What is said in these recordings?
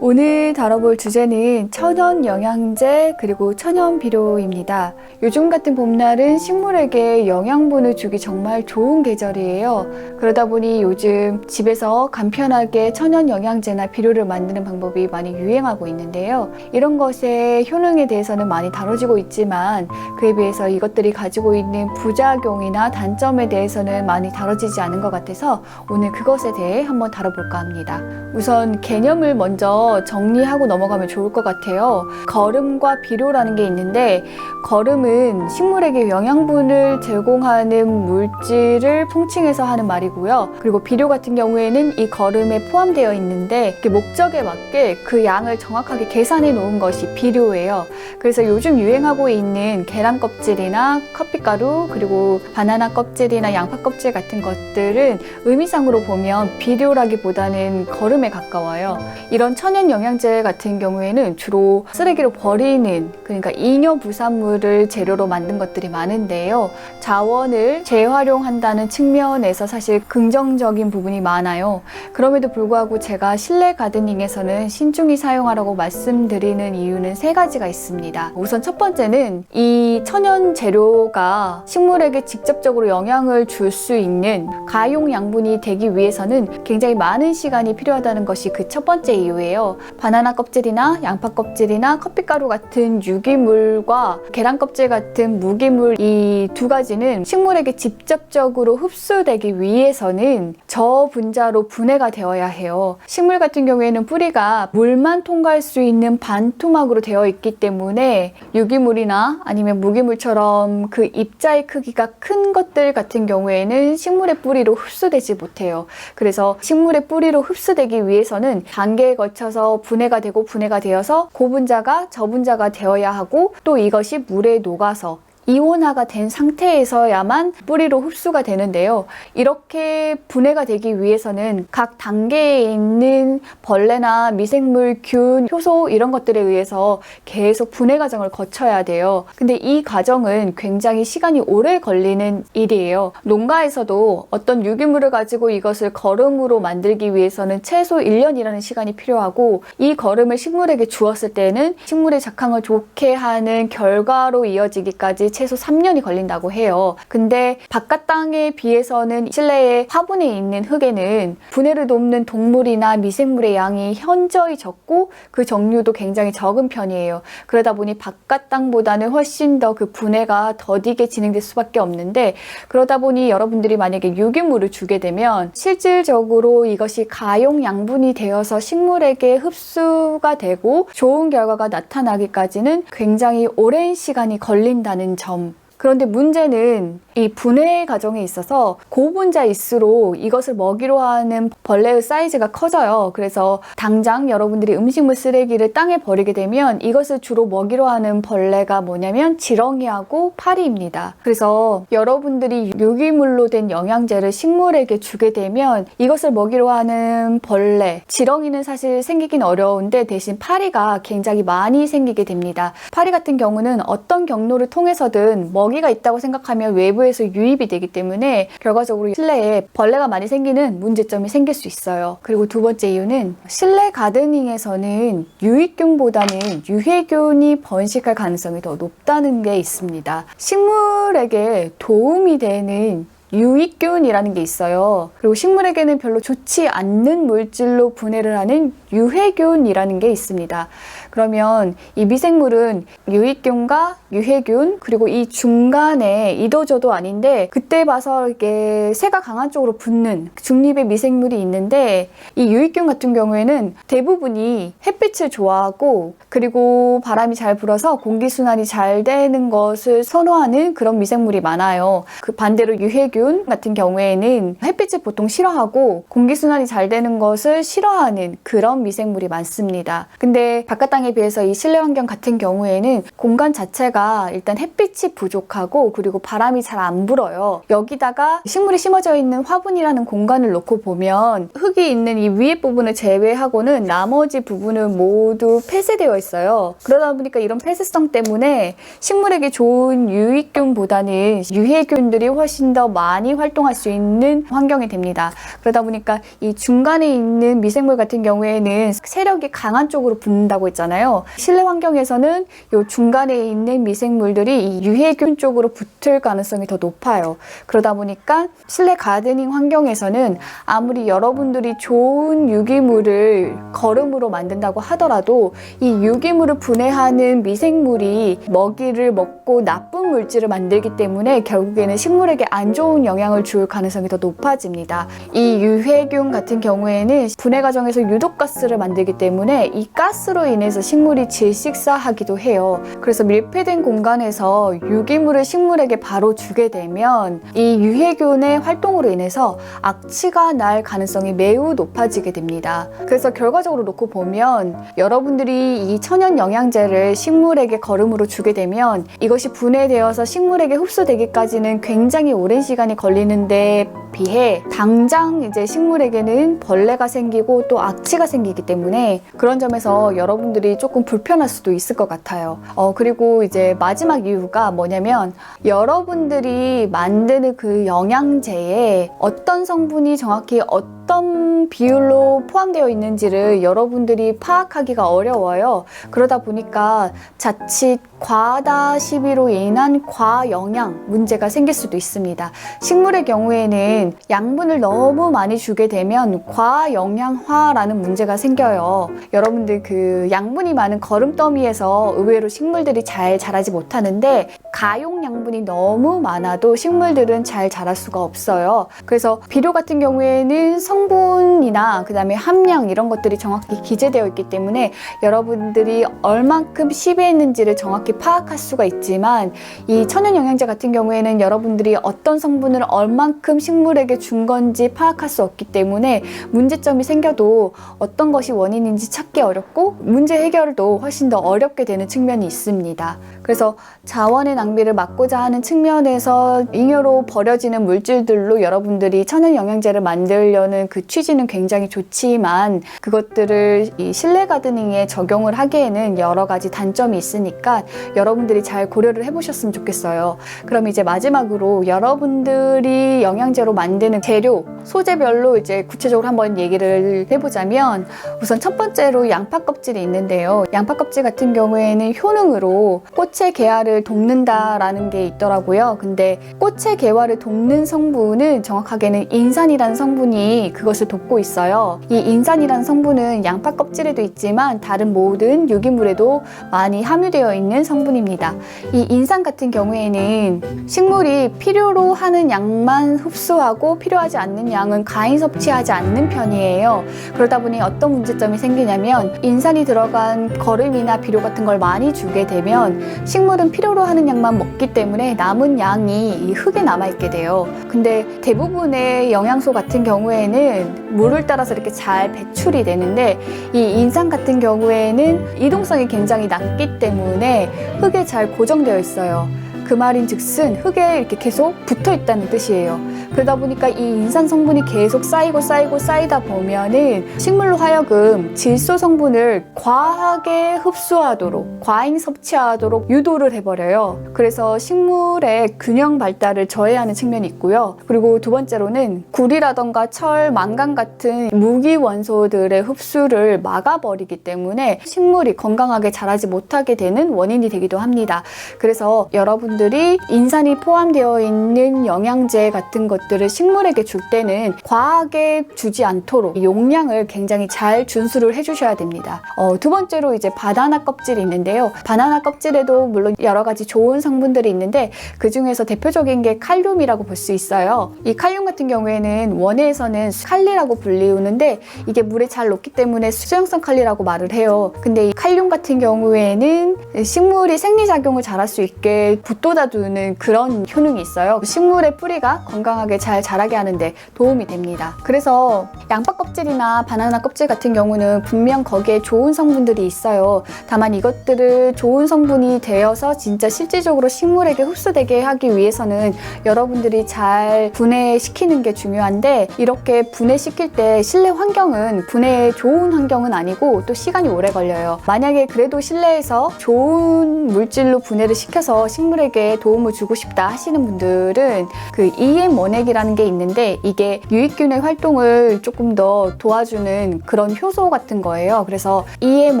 오늘 다뤄볼 주제는 천연 영양제 그리고 천연 비료입니다. 요즘 같은 봄날은 식물에게 영양분을 주기 정말 좋은 계절이에요. 그러다 보니 요즘 집에서 간편하게 천연 영양제나 비료를 만드는 방법이 많이 유행하고 있는데요. 이런 것의 효능에 대해서는 많이 다뤄지고 있지만 그에 비해서 이것들이 가지고 있는 부작용이나 단점에 대해서는 많이 다뤄지지 않은 것 같아서 오늘 그것에 대해 한번 다뤄볼까 합니다. 우선 개념을 먼저 정리하고 넘어가면 좋을 것 같아요. 거름과 비료라는 게 있는데 거름은 식물에게 영양분을 제공하는 물질을 통칭해서 하는 말이고요. 그리고 비료 같은 경우에는 이 거름에 포함되어 있는데 이렇게 목적에 맞게 그 양을 정확하게 계산해 놓은 것이 비료예요. 그래서 요즘 유행하고 있는 계란 껍질이나 커피가루 그리고 바나나 껍질이나 양파 껍질 같은 것들은 의미상으로 보면 비료라기보다는 거름에 가까워요. 이런 천연 영양제 같은 경우에는 주로 쓰레기로 버리는 그러니까 잉여 부산물을 재료로 만든 것들이 많은데요. 자원을 재활용한다는 측면에서 사실 긍정적인 부분이 많아요. 그럼에도 불구하고 제가 실내 가드닝에서는 신중히 사용하라고 말씀드리는 이유는 세 가지가 있습니다. 우선 첫 번째는 이 천연 재료가 식물에게 직접적으로 영향을 줄 수 있는 가용 양분이 되기 위해서는 굉장히 많은 시간이 필요하다는 것이 그 첫 번째 이유예요. 바나나 껍질이나 양파 껍질이나 커피가루 같은 유기물과 계란 껍질 같은 무기물 이 두 가지는 식물에게 직접적으로 흡수되기 위해서는 저분자로 분해가 되어야 해요. 식물 같은 경우에는 뿌리가 물만 통과할 수 있는 반토막으로 되어 있기 때문에 유기물이나 아니면 무기물처럼 그 입자의 크기가 큰 것들 같은 경우에는 식물의 뿌리로 흡수되지 못해요. 그래서 식물의 뿌리로 흡수되기 위해서는 단계에 거쳐서 분해가 되고 분해가 되어서 고분자가 저분자가 되어야 하고 또 이것이 물에 녹아서 이온화가 된 상태에서야만 뿌리로 흡수가 되는데요. 이렇게 분해가 되기 위해서는 각 단계에 있는 벌레나 미생물, 균, 효소 이런 것들에 의해서 계속 분해 과정을 거쳐야 돼요. 근데 이 과정은 굉장히 시간이 오래 걸리는 일이에요. 농가에서도 어떤 유기물을 가지고 이것을 거름으로 만들기 위해서는 최소 1년이라는 시간이 필요하고 이 거름을 식물에게 주었을 때는 식물의 작황을 좋게 하는 결과로 이어지기까지 최소 3년이 걸린다고 해요. 근데 바깥 땅에 비해서는 실내에 화분에 있는 흙에는 분해를 돕는 동물이나 미생물의 양이 현저히 적고 그 종류도 굉장히 적은 편이에요. 그러다 보니 바깥 땅보다는 훨씬 더 그 분해가 더디게 진행될 수밖에 없는데 그러다 보니 여러분들이 만약에 유기물을 주게 되면 실질적으로 이것이 가용 양분이 되어서 식물에게 흡수가 되고 좋은 결과가 나타나기까지는 굉장히 오랜 시간이 걸린다는 점. 그런데 문제는 이 분해 과정에 있어서 고분자일수록 이것을 먹이로 하는 벌레의 사이즈가 커져요. 그래서 당장 여러분들이 음식물 쓰레기를 땅에 버리게 되면 이것을 주로 먹이로 하는 벌레가 뭐냐면 지렁이하고 파리입니다. 그래서 여러분들이 유기물로 된 영양제를 식물에게 주게 되면 이것을 먹이로 하는 벌레, 지렁이는 사실 생기긴 어려운데 대신 파리가 굉장히 많이 생기게 됩니다. 파리 같은 경우는 어떤 경로를 통해서든 먹이가 있다고 생각하면 외부에 서 유입이 되기 때문에 결과적으로 실내에 벌레가 많이 생기는 문제점이 생길 수 있어요. 그리고 두 번째 이유는 실내 가드닝에서는 유익균보다는 유해균이 번식할 가능성이 더 높다는 게 있습니다. 식물에게 도움이 되는 유익균이라는 게 있어요. 그리고 식물에게는 별로 좋지 않는 물질로 분해를 하는 유해균이라는 게 있습니다. 그러면 이 미생물은 유익균과 유해균 그리고 이 중간에 이도저도 아닌데 그때 봐서 이게 새가 강한 쪽으로 붙는 중립의 미생물이 있는데 이 유익균 같은 경우에는 대부분이 햇빛을 좋아하고 그리고 바람이 잘 불어서 공기 순환이 잘 되는 것을 선호하는 그런 미생물이 많아요. 그 반대로 유해균 같은 경우에는 햇빛을 보통 싫어하고 공기 순환이 잘 되는 것을 싫어하는 그런 미생물이 많습니다. 근데 바깥 땅에 비해서 이 실내 환경 같은 경우에는 공간 자체가 일단 햇빛이 부족하고 그리고 바람이 잘 안 불어요. 여기다가 식물이 심어져 있는 화분이라는 공간을 놓고 보면 흙이 있는 이 위에 부분을 제외하고는 나머지 부분은 모두 폐쇄되어 있어요. 그러다 보니까 이런 폐쇄성 때문에 식물에게 좋은 유익균보다는 유해균들이 훨씬 더 많이 활동할 수 있는 환경이 됩니다. 그러다 보니까 이 중간에 있는 미생물 같은 경우에는 세력이 강한 쪽으로 붙는다고 했잖아요. 실내 환경에서는 이 중간에 있는 미생물들이 이 유해균 쪽으로 붙을 가능성이 더 높아요. 그러다 보니까 실내 가드닝 환경에서는 아무리 여러분들이 좋은 유기물을 거름으로 만든다고 하더라도 이 유기물을 분해하는 미생물이 먹이를 먹고 나쁜 물질을 만들기 때문에 결국에는 식물에게 안 좋은 영향을 줄 가능성이 더 높아집니다. 이 유해균 같은 경우에는 분해 과정에서 유독 가스를 만들기 때문에 이 가스로 인해서 식물이 질식사하기도 해요. 그래서 밀폐된 공간에서 유기물을 식물에게 바로 주게 되면 이 유해균의 활동으로 인해서 악취가 날 가능성이 매우 높아지게 됩니다. 그래서 결과적으로 놓고 보면 여러분들이 이 천연 영양제를 식물에게 거름으로 주게 되면 이것이 분해되어서 식물에게 흡수되기까지는 굉장히 오랜 시간이 걸리는데 비해 당장 이제 식물에게는 벌레가 생기고 또 악취가 생기기 때문에 그런 점에서 여러분들이 조금 불편할 수도 있을 것 같아요. 어, 그리고 이제 마지막 이유가 뭐냐면 여러분들이 만드는 그 영양제에 어떤 성분이 정확히 어떤 비율로 포함되어 있는지를 여러분들이 파악하기가 어려워요. 그러다 보니까 자칫 과다 시비로 인한 과영양 문제가 생길 수도 있습니다. 식물의 경우에는 양분을 너무 많이 주게 되면 과영양화라는 문제가 생겨요. 여러분들 그 양분 이 많은 거름더미에서 의외로 식물들이 잘 자라지 못하는데 가용 양분이 너무 많아도 식물들은 잘 자랄 수가 없어요. 그래서 비료 같은 경우에는 성분이나 그 다음에 함량 이런 것들이 정확히 기재되어 있기 때문에 여러분들이 얼만큼 시비했는지를 정확히 파악할 수가 있지만 이 천연 영양제 같은 경우에는 여러분들이 어떤 성분을 얼만큼 식물에게 준 건지 파악할 수 없기 때문에 문제점이 생겨도 어떤 것이 원인인지 찾기 어렵고 문제 해결도 훨씬 더 어렵게 되는 측면이 있습니다. 그래서 자원의 낭비를 막고자 하는 측면에서 잉여로 버려지는 물질들로 여러분들이 천연 영양제를 만들려는 그 취지는 굉장히 좋지만 그것들을 이 실내 가드닝에 적용을 하기에는 여러 가지 단점이 있으니까 여러분들이 잘 고려를 해보셨으면 좋겠어요. 그럼 이제 마지막으로 여러분들이 영양제로 만드는 재료, 소재별로 이제 구체적으로 한번 얘기를 해보자면 우선 첫 번째로 양파 껍질이 있는데요. 양파 껍질 같은 경우에는 효능으로 꽃의 개화를 돕는다라는 게 있더라고요. 근데 꽃의 개화를 돕는 성분은 정확하게는 인산이라는 성분이 그것을 돕고 있어요. 이 인산이라는 성분은 양파 껍질에도 있지만 다른 모든 유기물에도 많이 함유되어 있는 성분입니다. 이 인산 같은 경우에는 식물이 필요로 하는 양만 흡수하고 필요하지 않는 양은 가인 섭취하지 않는 편이에요. 그러다 보니 어떤 문제점이 생기냐면 인산이 들어간 거름이나 비료 같은 걸 많이 주게 되면 식물은 필요로 하는 양만 먹기 때문에 남은 양이 이 흙에 남아있게 돼요. 근데 대부분의 영양소 같은 경우에는 물을 따라서 이렇게 잘 배출이 되는데 이 인산 같은 경우에는 이동성이 굉장히 낮기 때문에 흙에 잘 고정되어 있어요. 그 말인 즉슨 흙에 이렇게 계속 붙어 있다는 뜻이에요. 그러다 보니까 이 인산 성분이 계속 쌓이고 쌓이고 쌓이다 보면은 식물로 하여금 질소 성분을 과하게 흡수하도록 과잉 섭취하도록 유도를 해버려요. 그래서 식물의 균형 발달을 저해하는 측면이 있고요. 그리고 두 번째로는 구리라던가 철, 망간 같은 무기 원소들의 흡수를 막아버리기 때문에 식물이 건강하게 자라지 못하게 되는 원인이 되기도 합니다. 그래서 여러분 들이 인산이 포함되어 있는 영양제 같은 것들을 식물에게 줄 때는 과하게 주지 않도록 용량을 굉장히 잘 준수를 해주셔야 됩니다. 어, 두 번째로 이제 바나나 껍질이 있는데요. 바나나 껍질에도 물론 여러 가지 좋은 성분들이 있는데 그 중에서 대표적인 게 칼륨이라고 볼 수 있어요. 이 칼륨 같은 경우에는 원예에서는 칼리라고 불리우는데 이게 물에 잘 녹기 때문에 수용성 칼리라고 말을 해요. 근데 이 칼륨 같은 경우에는 식물이 생리작용을 잘할 수 있게 붙돋아두는 그런 효능이 있어요. 식물의 뿌리가 건강하게 잘 자라게 하는데 도움이 됩니다. 그래서 양파 껍질이나 바나나 껍질 같은 경우는 분명 거기에 좋은 성분들이 있어요. 다만 이것들을 좋은 성분이 되어서 진짜 실질적으로 식물에게 흡수되게 하기 위해서는 여러분들이 잘 분해시키는 게 중요한데 이렇게 분해시킬 때 실내 환경은 분해 좋은 환경은 아니고 또 시간이 오래 걸려요. 만약에 그래도 실내에서 좋은 물질로 분해를 시켜서 식물에게 식물에게 도움을 주고 싶다 하시는 분들은 그 EM 원액이라는 게 있는데 이게 유익균의 활동을 조금 더 도와주는 그런 효소 같은 거예요. 그래서 EM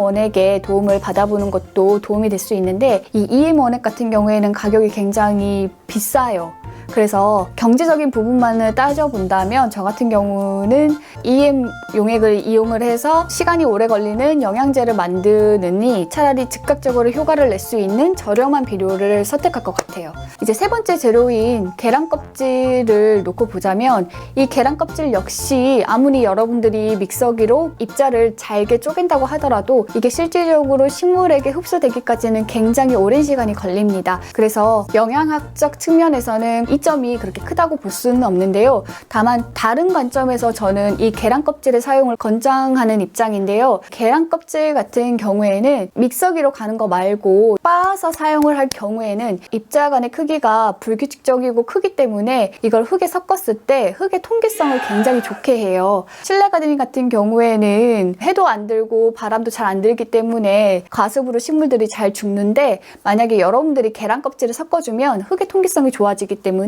원액에 도움을 받아보는 것도 도움이 될 수 있는데 이 EM 원액 같은 경우에는 가격이 굉장히 비싸요. 그래서 경제적인 부분만을 따져본다면 저 같은 경우는 EM 용액을 이용을 해서 시간이 오래 걸리는 영양제를 만드느니 차라리 즉각적으로 효과를 낼 수 있는 저렴한 비료를 선택할 것 같아요. 이제 세 번째 재료인 계란 껍질을 놓고 보자면 이 계란 껍질 역시 아무리 여러분들이 믹서기로 입자를 잘게 쪼갠다고 하더라도 이게 실질적으로 식물에게 흡수되기까지는 굉장히 오랜 시간이 걸립니다. 그래서 영양학적 측면에서는 이 점이 그렇게 크다고 볼 수는 없는데요. 다만 다른 관점에서 저는 이 계란 껍질의 사용을 권장하는 입장인데요. 계란 껍질 같은 경우에는 믹서기로 가는 거 말고 빻아서 사용을 할 경우에는 입자 간의 크기가 불규칙적이고 크기 때문에 이걸 흙에 섞었을 때 흙의 통기성을 굉장히 좋게 해요. 실내 가드닝 같은 경우에는 해도 안 들고 바람도 잘 안 들기 때문에 과습으로 식물들이 잘 죽는데 만약에 여러분들이 계란 껍질을 섞어주면 흙의 통기성이 좋아지기 때문에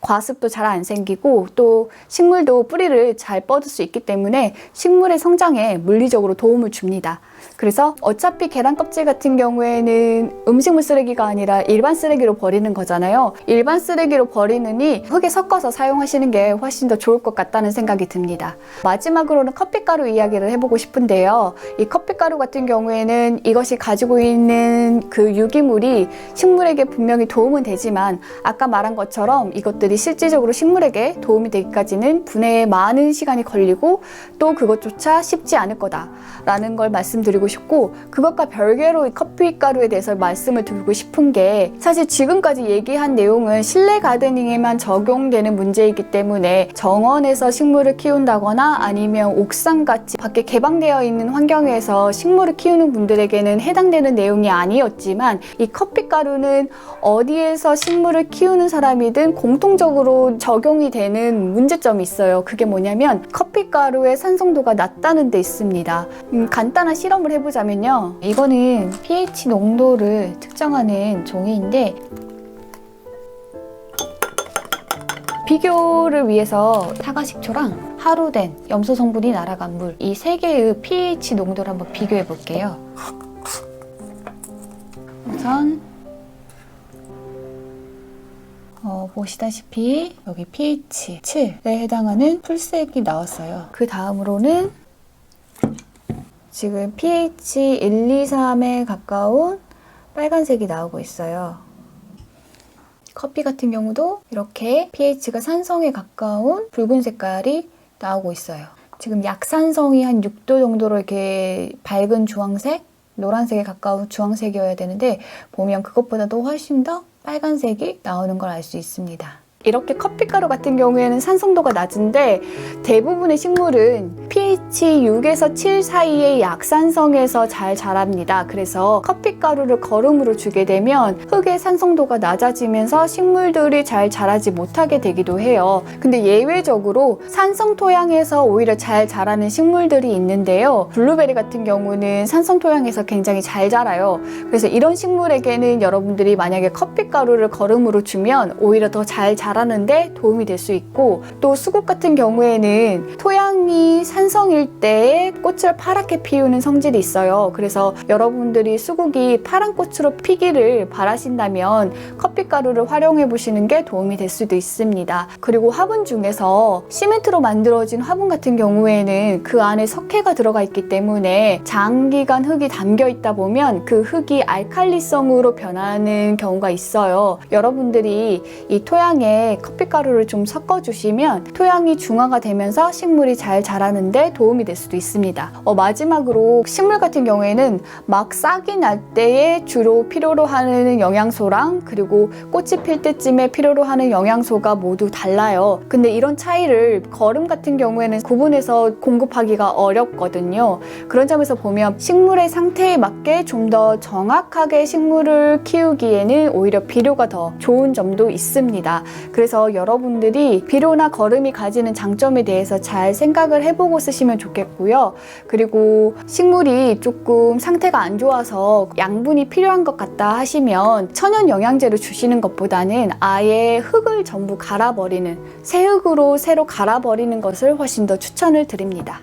과습도 잘 안 생기고 또 식물도 뿌리를 잘 뻗을 수 있기 때문에 식물의 성장에 물리적으로 도움을 줍니다. 그래서 어차피 계란 껍질 같은 경우에는 음식물 쓰레기가 아니라 일반 쓰레기로 버리는 거잖아요. 일반 쓰레기로 버리느니 흙에 섞어서 사용하시는 게 훨씬 더 좋을 것 같다는 생각이 듭니다. 마지막으로는 커피가루 이야기를 해보고 싶은데요. 이 커피가루 같은 경우에는 이것이 가지고 있는 그 유기물이 식물에게 분명히 도움은 되지만 아까 말한 것처럼 이것들이 실질적으로 식물에게 도움이 되기까지는 분해에 많은 시간이 걸리고 또 그것조차 쉽지 않을 거다라는 걸 말씀드 리고 싶고 그것과 별개로 이 커피 가루에 대해서 말씀을 드리고 싶은 게 사실 지금까지 얘기한 내용은 실내 가드닝에만 적용되는 문제이기 때문에 정원에서 식물을 키운다거나 아니면 옥상같이 밖에 개방되어 있는 환경에서 식물을 키우는 분들에게는 해당되는 내용이 아니었지만 이 커피 가루는 어디에서 식물을 키우는 사람이든 공통적으로 적용이 되는 문제점이 있어요. 그게 뭐냐면 커피 가루의 산성도가 낮다는 데 있습니다. 음, 간단한 실험 을 해보자면요. 이거는 pH 농도를 측정하는 종이인데 비교를 위해서 사과식초랑 하루 된 염소 성분이 날아간 물 이 세 개의 pH 농도를 한번 비교해 볼게요. 우선 어, 보시다시피 여기 pH 7에 해당하는 풀색이 나왔어요. 그 다음으로는 지금 pH 1, 2, 3에 가까운 빨간색이 나오고 있어요. 커피 같은 경우도 이렇게 pH가 산성에 가까운 붉은 색깔이 나오고 있어요. 지금 약산성이 한 6도 정도로 이렇게 밝은 주황색, 노란색에 가까운 주황색이어야 되는데 보면 그것보다도 훨씬 더 빨간색이 나오는 걸 알 수 있습니다. 이렇게 커피가루 같은 경우에는 산성도가 낮은데 대부분의 식물은 pH 6에서 7 사이의 약산성에서 잘 자랍니다. 그래서 커피가루를 거름으로 주게 되면 흙의 산성도가 낮아지면서 식물들이 잘 자라지 못하게 되기도 해요. 근데 예외적으로 산성 토양에서 오히려 잘 자라는 식물들이 있는데요. 블루베리 같은 경우는 산성 토양에서 굉장히 잘 자라요. 그래서 이런 식물에게는 여러분들이 만약에 커피가루를 거름으로 주면 오히려 더 잘 자라는데 도움이 될 수 있고 또 수국 같은 경우에는 토양이 산성 일때 꽃을 파랗게 피우는 성질이 있어요. 그래서 여러분들이 수국이 파란 꽃으로 피기를 바라신다면 커피가루를 활용해 보시는 게 도움이 될 수도 있습니다. 그리고 화분 중에서 시멘트로 만들어진 화분 같은 경우에는 그 안에 석회가 들어가 있기 때문에 장기간 흙이 담겨 있다 보면 그 흙이 알칼리성으로 변하는 경우가 있어요. 여러분들이 이 토양에 커피가루를 좀 섞어 주시면 토양이 중화가 되면서 식물이 잘 자라는데 도움이 될 수도 있습니다. 어, 마지막으로 식물 같은 경우에는 막 싹이 날 때에 주로 필요로 하는 영양소랑 그리고 꽃이 필 때쯤에 필요로 하는 영양소가 모두 달라요. 근데 이런 차이를 거름 같은 경우에는 구분해서 공급하기가 어렵거든요. 그런 점에서 보면 식물의 상태에 맞게 좀 더 정확하게 식물을 키우기에는 오히려 비료가 더 좋은 점도 있습니다. 그래서 여러분들이 비료나 거름이 가지는 장점에 대해서 잘 생각을 해보고 쓰시면 하시면 좋겠고요. 그리고 식물이 조금 상태가 안 좋아서 양분이 필요한 것 같다 하시면 천연 영양제로 주시는 것보다는 아예 흙을 전부 갈아버리는 새 흙으로 새로 갈아버리는 것을 훨씬 더 추천을 드립니다.